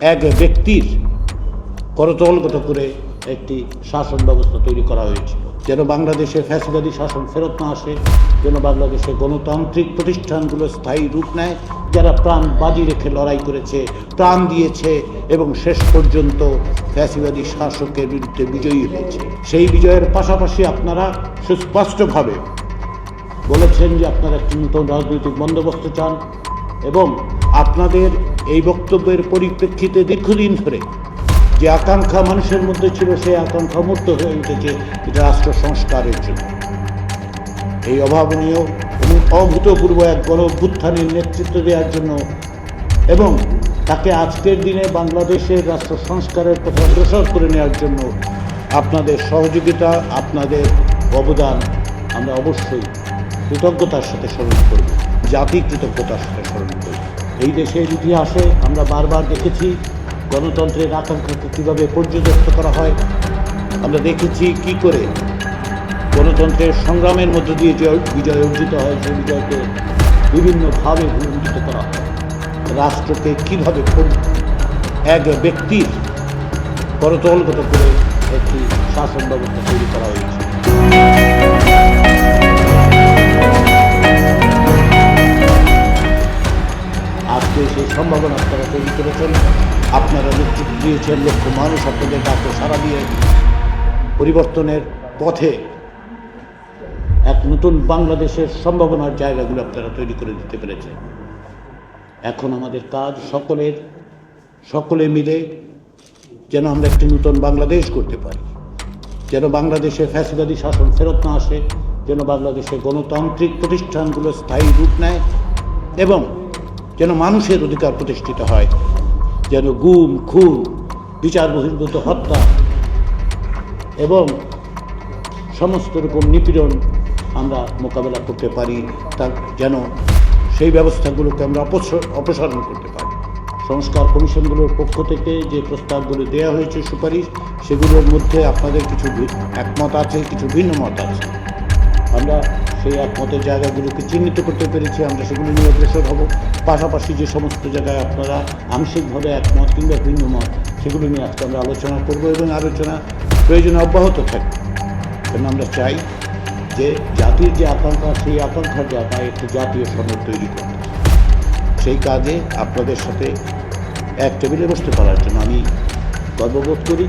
এক ব্যক্তির করতলগত করে একটি শাসন ব্যবস্থা তৈরি করা হয়েছিল। যেন বাংলাদেশে ফ্যাসিবাদী শাসন ফেরত না আসে, যেন বাংলাদেশে গণতান্ত্রিক প্রতিষ্ঠানগুলো স্থায়ী রূপ নেয়, যারা প্রাণ বাজি রেখে লড়াই করেছে, প্রাণ দিয়েছে, এবং শেষ পর্যন্ত ফ্যাসিবাদী শাসকের বিরুদ্ধে বিজয়ী হয়েছে। সেই বিজয়ের পাশাপাশি আপনারা সুস্পষ্টভাবে বলেছেন যে আপনারা একটি নতুন রাজনৈতিক বন্দোবস্ত চান, এবং আপনাদের এই বক্তব্যের পরিপ্রেক্ষিতে দীর্ঘদিন ধরে যে আকাঙ্ক্ষা মানুষের মধ্যে ছিল, সেই আকাঙ্ক্ষা মূর্ত হয়ে উঠেছে রাষ্ট্র সংস্কারের জন্য। এই অভাবনীয় এবং অভূতপূর্ব এক গণ অভ্যুত্থানের নেতৃত্ব দেওয়ার জন্য এবং তাকে আজকের দিনে বাংলাদেশের রাষ্ট্র সংস্কারের পথে অগ্রসর করে নেওয়ার জন্য আপনাদের সহযোগিতা, আপনাদের অবদান আমরা অবশ্যই কৃতজ্ঞতার সাথে স্মরণ করব জাতি কৃতজ্ঞতার সাথে স্মরণ করব। এই দেশের ইতিহাসে আমরা বারবার দেখেছি গণতন্ত্রের আকাঙ্ক্ষাকে কীভাবে পর্যদস্ত করা হয়। আমরা দেখেছি কি করে গণতন্ত্রের সংগ্রামের মধ্য দিয়ে যে বিজয় অর্জিত হয়, সেই বিজয়কে বিভিন্নভাবে ভূমিত করা হয়। রাষ্ট্রকে কীভাবে এক ব্যক্তির করতলগত করে একটি শাসন ব্যবস্থা তৈরি করা হয়েছে। করেছেন। আপনারা নেতৃত্ব দিয়েছেন, লক্ষ মানুষ আপনাদের ডাকে সারা দিয়ে পরিবর্তনের পথে এক নতুন বাংলাদেশের সম্ভাবনার জায়গাগুলো আপনারা তৈরি করে দিতে পেরেছেন। এখন আমাদের কাজ সকলের, সকলে মিলে যেন আমরা একটি নতুন বাংলাদেশ করতে পারি। যেন বাংলাদেশে ফ্যাসিবাদী শাসন ফেরত না আসে, যেন বাংলাদেশে গণতান্ত্রিক প্রতিষ্ঠানগুলো স্থায়ী রূপ নেয় এবং যেন মানুষের অধিকার প্রতিষ্ঠিত হয়, যেন গুম, খুন, বিচার বহির্ভূত, হত্যা এবং সমস্ত রকম নিপীড়ন আমরা মোকাবেলা করতে পারি, তার যেন সেই ব্যবস্থাগুলোকে আমরা অপস- অপসারণ করতে পারি। সংস্কার কমিশনগুলোর পক্ষ থেকে যে প্রস্তাবগুলো দেওয়া হয়েছে সুপারিশ, সেগুলোর মধ্যে আপনাদের কিছু একমত আছে, কিছু ভিন্ন মত আছে। আমরা সেই একমতের জায়গাগুলোকে চিহ্নিত করতে পেরেছি, আমরা সেগুলো নিয়ে অগ্রসর হব। পাশাপাশি যে সমস্ত জায়গায় আপনারা আংশিকভাবে একমত কিংবা ভিন্ন মত সেগুলো নিয়ে আজকে আমরা আলোচনা করব এবং আলোচনা প্রয়োজনে অব্যাহত থাকবে। কারণ আমরা চাই যে জাতির যে আকাঙ্ক্ষা, সেই আকাঙ্ক্ষার জায়গায় একটি জাতীয় সনদ তৈরি করতে। সেই কাজে আপনাদের সাথে এক টেবিলে বসতে পারার জন্য আমি গর্ববোধ করি।